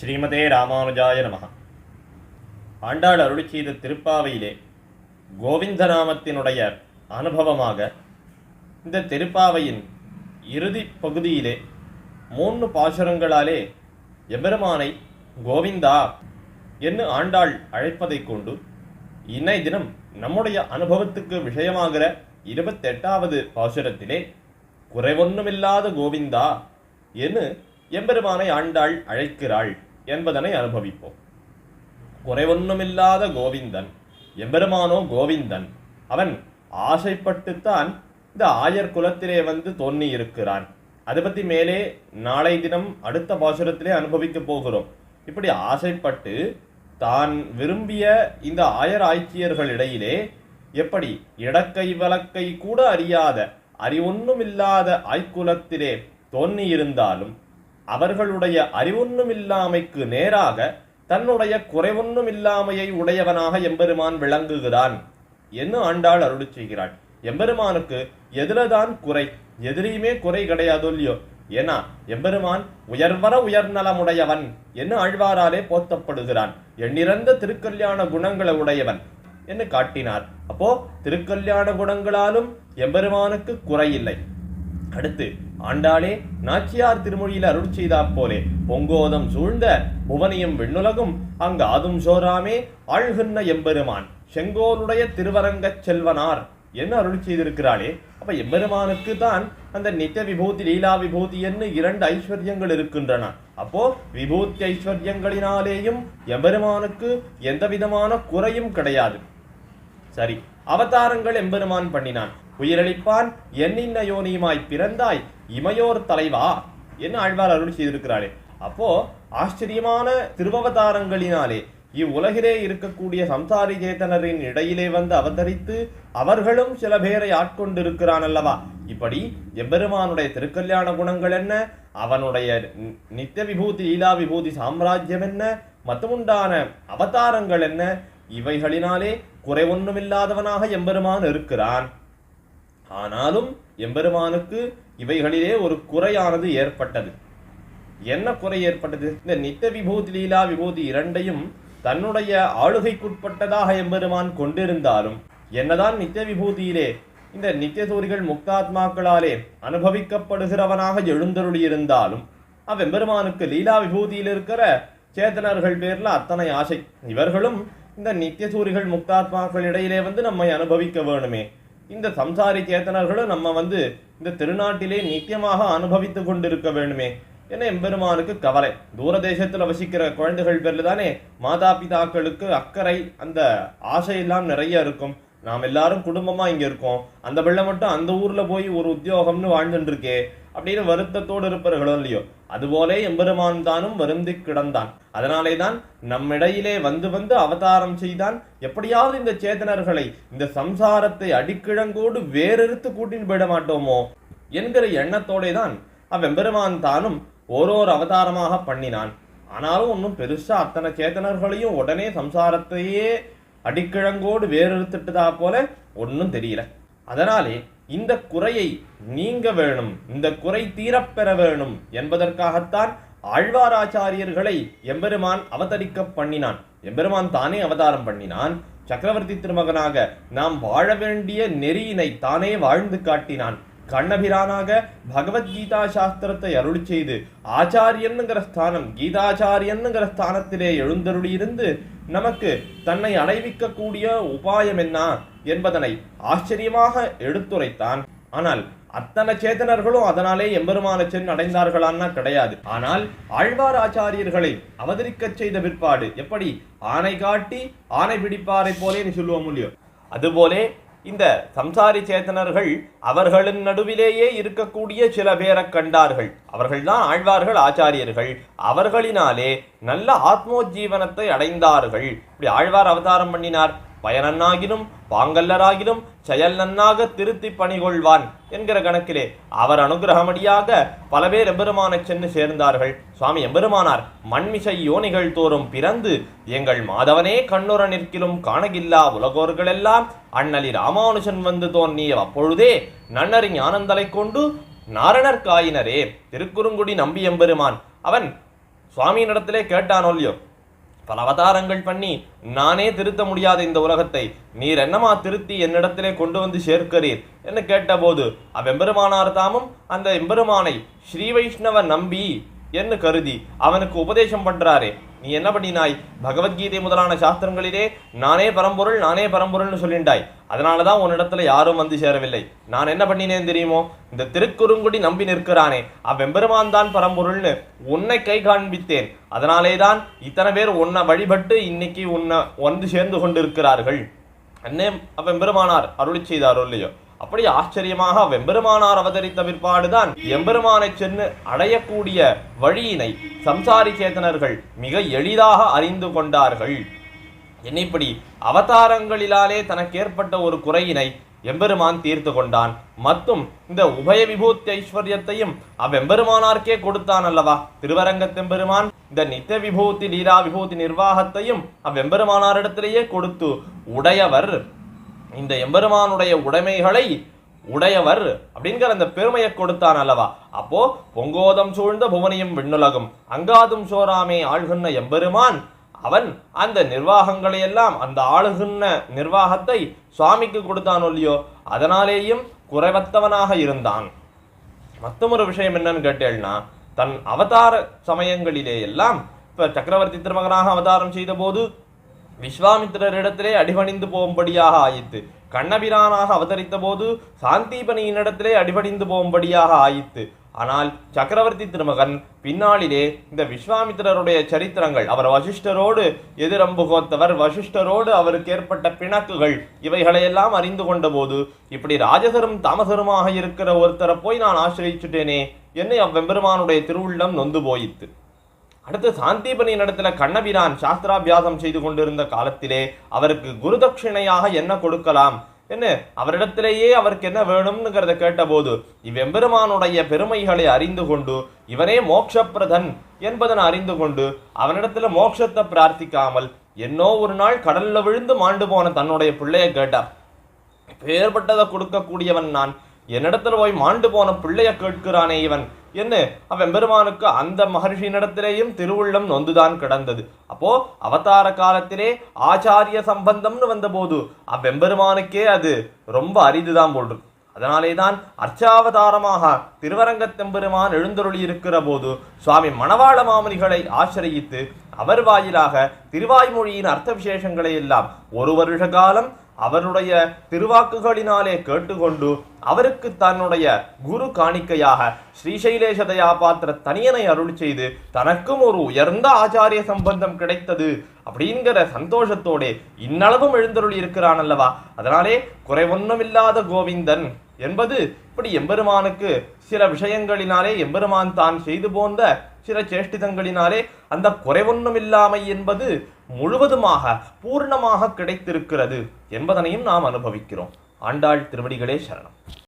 ஸ்ரீமதே ராமானுஜாய நமः ஆண்டாள் அருளி செய்த திருப்பாவையிலே கோவிந்த நாமத்தினுடைய அனுபவமாக இந்த திருப்பாவையின் இறுதி பகுதியிலே மூன்று பாசுரங்களாலே எபெருமானை கோவிந்தா என்று ஆண்டாள் அழைப்பதைக் கொண்டு இன்னை தினம் நம்முடைய அனுபவத்துக்கு விஷயமாகிற இருபத்தெட்டாவது பாசுரத்திலே குறைவொன்றுமில்லாத கோவிந்தா என்று எம்பெருமானை ஆண்டாள் அழைக்கிறாள். என்பதனை அனுபவிப்போம். குறைவொன்னுமில்லாத கோவிந்தன் எம்பெருமானோ கோவிந்தன் அவன் ஆசைப்பட்டுத்தான் இந்த ஆயர் குலத்திலே வந்து தோன்றி இருக்கிறான். அதை பத்தி மேலே நாளை தினம் அடுத்த பாசுரத்திலே அனுபவிக்க போகிறோம். இப்படி ஆசைப்பட்டு தான் விரும்பிய இந்த ஆயர் ஆய்ச்சியர்களிடையிலே எப்படி இடக்கை வழக்கை கூட அறியாத அறிவொன்னுமில்லாத ஆய்க்குலத்திலே தோன்றி இருந்தாலும் அவர்களுடைய அறிவொன்னுமில்லாமைக்கு நேராக தன்னுடைய குறைவொன்னுமில்லாமையை உடையவனாக எம்பெருமான் விளங்குகிறான். என்று ஆண்டாள் அருளி செய்கிறாள்? எம்பெருமானுக்கு எதிரதான் குறை? எதிரியுமே குறை கிடையாது இல்லையோ? ஏன்னா எம்பெருமான் உயர்வர உயர்நலமுடையவன். என்று ஆழ்வாராலே போத்தப்படுகிறான்? எண்ணிறந்த திருக்கல்யாண குணங்களை உடையவன் என்று காட்டினார். அப்போ திருக்கல்யாண குணங்களாலும் எம்பெருமானுக்கு குறையில்லை. அடுத்து ஆண்டாளே நாச்சியார் திருமொழியில் அருள் செய்தா போலே பொங்கோதம் சூழ்ந்த புவனியம் விண்ணுலகும் அங்கு அதும் சோராமே ஆழ்கின்ற எம்பெருமான் செங்கோலுடைய திருவரங்கச் செல்வனார் என்ன அருள் செய்திருக்கிறாளே. அப்ப எம்பெருமானுக்கு தான் அந்த நித்த விபூதி லீலா விபூதி என்று இரண்டு ஐஸ்வர்யங்கள் இருக்கின்றன. அப்போ விபூத்தி ஐஸ்வர்யங்களினாலேயும் எம்பெருமானுக்கு எந்த விதமான குறையும் கிடையாது. சரி அவதாரங்கள் எம்பெருமான் பண்ணினான். உயிரளிப்பான் என்னின்ன யோனியுமாய் பிறந்தாய் இமையோர் தலைவா என்ன ஆழ்வார் அருள் செய்திருக்கிறாரே அப்போ ஆச்சரியமான திருவவதாரங்களினாலே இவ்வுலகிலே இருக்கக்கூடிய சம்சாரி சேத்தனரின் இடையிலே வந்து அவதரித்து அவர்களும் சில பேரை ஆட்கொண்டிருக்கிறான் அல்லவா இப்படி எம்பெருமானுடைய திருக்கல்யாண குணங்கள் என்ன? அவனுடைய நித்திய விபூதி லீலா விபூதி சாம்ராஜ்யம் என்ன? மத்தமுண்டான அவதாரங்கள் என்ன? இவைகளினாலே குறை ஒன்றுமில்லாதவனாக எம்பெருமான் இருக்கிறான். ஆனாலும் எம்பெருமானுக்கு இவைகளிலே ஒரு குறையானது ஏற்பட்டது. என்ன குறை ஏற்பட்டது? இந்த நித்த விபூதி லீலா விபூதி இரண்டையும் தன்னுடைய ஆளுகைக்குட்பட்டதாக எம்பெருமான் கொண்டிருந்தாலும் என்னதான் நித்திய விபூதியிலே இந்த நித்தியசூரிகள் முக்தாத்மாக்களாலே அனுபவிக்கப்படுகிறவனாக எழுந்தருளியிருந்தாலும் அவ்வெம்பெருமானுக்கு லீலா விபூதியில் இருக்கிற சேதனர்கள் பேர்ல அத்தனை ஆசை. இவர்களும் இந்த நித்தியசூரிகள் முக்தாத்மாக்கள் இடையிலே வந்து நம்மை அனுபவிக்க வேணுமே. இந்த சம்சாரி சேத்தனர்களும் நம்ம வந்து இந்த திருநாட்டிலே நித்தியமாக அனுபவித்து கொண்டிருக்க வேண்டுமே என எம்பெருமானுக்கு கவலை. தூரதேசத்துல வசிக்கிற குழந்தைகள் பேர்ல தானே மாதா பிதாக்களுக்கு அக்கறை அந்த ஆசையெல்லாம் நிறைய இருக்கும். நாம் எல்லாரும் குடும்பமா இங்க இருக்கோம். அந்த பிள்ளை மட்டும் அந்த ஊர்ல போய் ஒரு உத்தியோகம்னு வாழ்ந்துட்டு இருக்கே. அப்படின்னு வருத்தத்தோடு இருப்பார்களோ இல்லையோ? அதுபோலே எம்பெருமான் தானும் வருந்தி கிடந்தான். அதனாலே தான் நம்மிடையிலே வந்து வந்து அவதாரம் செய்தான். எப்படியாவது இந்த சேதனர்களை இந்த சம்சாரத்தை அடிக்கிழங்கோடு வேறெடுத்து கூட்டின்னு போயிட மாட்டோமோ? என்கிற எண்ணத்தோடே தான் அவ்வெம்பெருமான் தானும் ஓரோர் அவதாரமாக பண்ணினான். ஆனாலும் ஒன்றும் பெருசா அத்தனை சேத்தனர்களையும் உடனே சம்சாரத்தையே அடிக்கிழங்கோடு வேறெடுத்துட்டதா போல ஒன்றும் தெரியல. அதனாலே இந்த குறையை நீங்க வேணும் இந்த குறை தீரப்பெற வேணும் என்பதற்காகத்தான் ஆழ்வாராச்சாரியர்களை எம்பெருமான் அவதரிக்க பண்ணினான். எம்பெருமான் தானே அவதாரம் பண்ணினான். சக்கரவர்த்தி திருமகனாக நாம் வாழ வேண்டிய நெறியினை தானே வாழ்ந்து காட்டினான். கண்ணபிரானாக பகவத்கீதா சாஸ்திரத்தை அருள் செய்து ஆச்சாரியன்னுங்கிற ஸ்தானம் கீதாச்சாரியன்னுங்கிற ஸ்தானத்திலே எழுந்தருளியிருந்து நமக்கு தன்னை அடைவிக்கக்கூடிய உபாயம் என்ன என்பதனை ஆச்சரியமாக எடுத்துரைத்தான். ஆனால் அத்தனை சேதனர்களும் அதனாலே எம்பெருமான சென் அடைந்தார்களான்னா கிடையாது. ஆனால் ஆழ்வார் ஆச்சாரியர்களை அவதரிக்கச் செய்த பிற்பாடு எப்படி? ஆணை காட்டி ஆணை பிடிப்பாரை போலே நீ சொல்லுவோம் இல்லையோ? அதுபோலே இந்த சம்சாரி சேத்தனர்கள் அவர்களின் நடுவிலேயே இருக்கக்கூடிய சில பேரை கண்டார்கள். அவர்கள்தான் ஆழ்வார்கள் ஆச்சாரியர்கள். அவர்களினாலே நல்ல ஆத்மோஜீவனத்தை அடைந்தார்கள். இப்படி ஆழ்வார் அவதாரம் பண்ணினார். பயனன்னாகிலும் பாங்கல்லராகிலும் செயல் நன்னாக திருத்தி பணிகொள்வான் என்கிற கணக்கிலே அவர் அனுகிரகமடியாக பல பேர் எம்பெருமானை சென்று சேர்ந்தார்கள். சுவாமி எம்பெருமானார் மண்மிசை யோனிகள் தோறும் பிறந்து எங்கள் மாதவனே கண்ணுற நிற்கிலும் காணகில்லா உலகோர்களெல்லாம் அண்ணலி ராமானுஜன் வந்து தோன்றிய அப்பொழுதே நன்னறி ஞானந்தலை கொண்டு நாரணர் காயினரே திருக்குறுங்குடி நம்பி எம்பெருமான். அவன் சுவாமியினிடத்திலே கேட்டானோ இல்லையோ பல அவதாரங்கள் பண்ணி நானே திருத்த முடியாத இந்த உலகத்தை நீர் என்னமா திருத்தி என்னிடத்திலே கொண்டு வந்து சேர்க்கிறீர்? என்று கேட்டபோது அவ்வெம்பெருமானார் தாமும் அந்த எம்பெருமானை ஸ்ரீ வைஷ்ணவ நம்பி என்று கருதி அவனுக்கு உபதேசம் பண்றாரே. நீ என்ன பண்ணினாய்? பகவத்கீதை முதலான சாஸ்திரங்களிலே நானே பரம்பொருள் நானே பரம்பொருள்னு சொல்லிண்டாய் அதனால தான் உன்னிடத்துல யாரும் வந்து சேரவில்லை. நான் என்ன பண்ணினேன் தெரியுமோ? இந்த திருக்குறுங்குடி நம்பி நிற்கிறானே. அவ்வெம்பெருமான் தான் பரம்பொருள்னு உன்னை கை காண்பித்தேன். அதனாலே தான் இத்தனை பேர் உன்னை வழிபட்டு இன்னைக்கு உன்னை வந்து சேர்ந்து கொண்டிருக்கிறார்கள். அன்னே அவ்வெம்பெருமானார் அருளி செய்தாரோ இல்லையோ? அப்படி ஆச்சரியமாக வெம்பெருமானார் அவதரித்த பிற்பாடுதான் எம்பெருமானை சென்று அடையக்கூடிய வழியினை சம்சாரி சேத்தனர்கள் மிக எளிதாக அறிந்து கொண்டார்கள். என்னைப்படி அவதாரங்களிலாலே தனக்கு ஏற்பட்ட ஒரு குறையினை எம்பெருமான் தீர்த்து கொண்டான். மற்றும் இந்த உபய விபூத்தி ஐஸ்வர்யத்தையும் அவ்வெம்பெருமானார்க்கே கொடுத்தான் அல்லவா? திருவரங்கத்தெம்பெருமான் இந்த நித்திய விபூதி லீலா விபூதி நிர்வாகத்தையும் அவ்வெம்பெருமானாரிடத்திலேயே கொடுத்து உடையவர் இந்த எம்பெருமானுடைய உடைமைகளை உடையவர் அப்படிங்கிற அந்த பெருமையை கொடுத்தான் அல்லவா? அப்போ பொங்கோதம் சூழ்ந்த புவனியும் விண்ணுலகும். அங்காதும் சோராமே ஆழ்கின்ற எம்பெருமான் அவன் அந்த நிர்வாகங்களை எல்லாம் அந்த ஆளுகின்ற நிர்வாகத்தை சுவாமிக்கு கொடுத்தான் இல்லையோ? அதனாலேயும் குறைவத்தவனாக இருந்தான். மற்றொரு விஷயம் என்னன்னு கேட்டேன்னா தன் அவதார சமயங்களிலே எல்லாம் இப்ப சக்கரவர்த்தி திருமகனாக அவதாரம் செய்த போது விஸ்வாமித்திரரிடத்திலே அடிபணிந்து போகும்படியாக ஆயிற்று. கண்ணபிரானாக அவதரித்த போது சாந்தீபனியினிடத்திலே அடிபணிந்து போகும்படியாக ஆயிற்று. ஆனால் சக்கரவர்த்தி திருமகன் பின்னாளிலே இந்த விஸ்வாமித்திரருடைய சரித்திரங்கள் அவர் வசிஷ்டரோடு எதிரம்பு கோத்தவர் வசிஷ்டரோடு அவருக்கு ஏற்பட்ட பிணக்குகள் இவைகளையெல்லாம் அறிந்து கொண்ட போது இப்படி ராஜசரும் தாமசருமாக இருக்கிற ஒருத்தரை போய் நான் ஆசிரியிச்சுட்டேனே என்னை அவ்வெம்பெருமானுடைய திருவுள்ளம் நொந்து போயிற்று. அடுத்து சாந்திபனி நடத்தில கண்ணபிரான் சாஸ்திராபியாசம் செய்து கொண்டிருந்த காலத்திலே அவருக்கு குருதட்சிணையாக என்ன கொடுக்கலாம்? என்ன? அவரிடத்திலேயே அவருக்கு என்ன வேணும்னுங்கிறத கேட்டபோது இவ்வெம்பெருமானுடைய பெருமைகளை அறிந்து கொண்டு இவனே மோக்ஷப்பிரதன் என்பதனை அறிந்து கொண்டு அவனிடத்துல மோட்சத்தை பிரார்த்திக்காமல் என்னோ ஒரு நாள் கடல்ல விழுந்து மாண்டு போன தன்னுடைய பிள்ளைய கேட்டார். பேர்பட்டதை கொடுக்கக்கூடியவன் நான். என்னிடத்தில் போய் மாண்டு போன பிள்ளைய கேட்கிறானே இவன். என்ன? அவன் பெருமானுக்கு அந்த மகர்ஷியினிடத்திலேயும் திருவுள்ளம் நொந்துதான் கிடந்தது. அப்போ அவதார காலத்திலே ஆச்சாரிய சம்பந்தம்னு வந்தபோது அவ்வெம்பெருமானுக்கே அது ரொம்ப அரிதுதான் போல் அதனாலே தான் அர்ச்சாவதாரமாக திருவரங்கத்தெம்பெருமான் எழுந்தருளி இருக்கிற போது சுவாமி மணவாள மாமனிகளை ஆசிரயித்து அவர் வாயிலாக திருவாய்மொழியின் அர்த்த விசேஷங்களை எல்லாம் ஒரு வருஷ காலம் அவருடைய திருவாக்குகளினாலே கேட்டுக்கொண்டு அவருக்கு தன்னுடைய குரு காணிக்கையாக ஸ்ரீசைலேஷ தயாபாத்திர தனியனை அருள் செய்து தனக்கும் ஒரு உயர்ந்த ஆச்சாரிய சம்பந்தம் கிடைத்தது அப்படிங்கிற சந்தோஷத்தோட இன்னளவும் எழுந்தருள் இருக்கிறான் அல்லவா? அதனாலே குறைவொன்னுமில்லாத கோவிந்தன் என்பது இப்படி எம்பெருமானுக்கு சில விஷயங்களினாலே எம்பெருமான் தான் செய்து போந்த சில சேஷ்டிதங்களினாலே அந்த குறைவொன்னுமில்லாமை என்பது முழுவதுமாக பூர்ணமாக கிடைத்திருக்கிறது என்பதனையும் நாம் அனுபவிக்கிறோம். ஆண்டாள் திருவடிகளே சரணம்.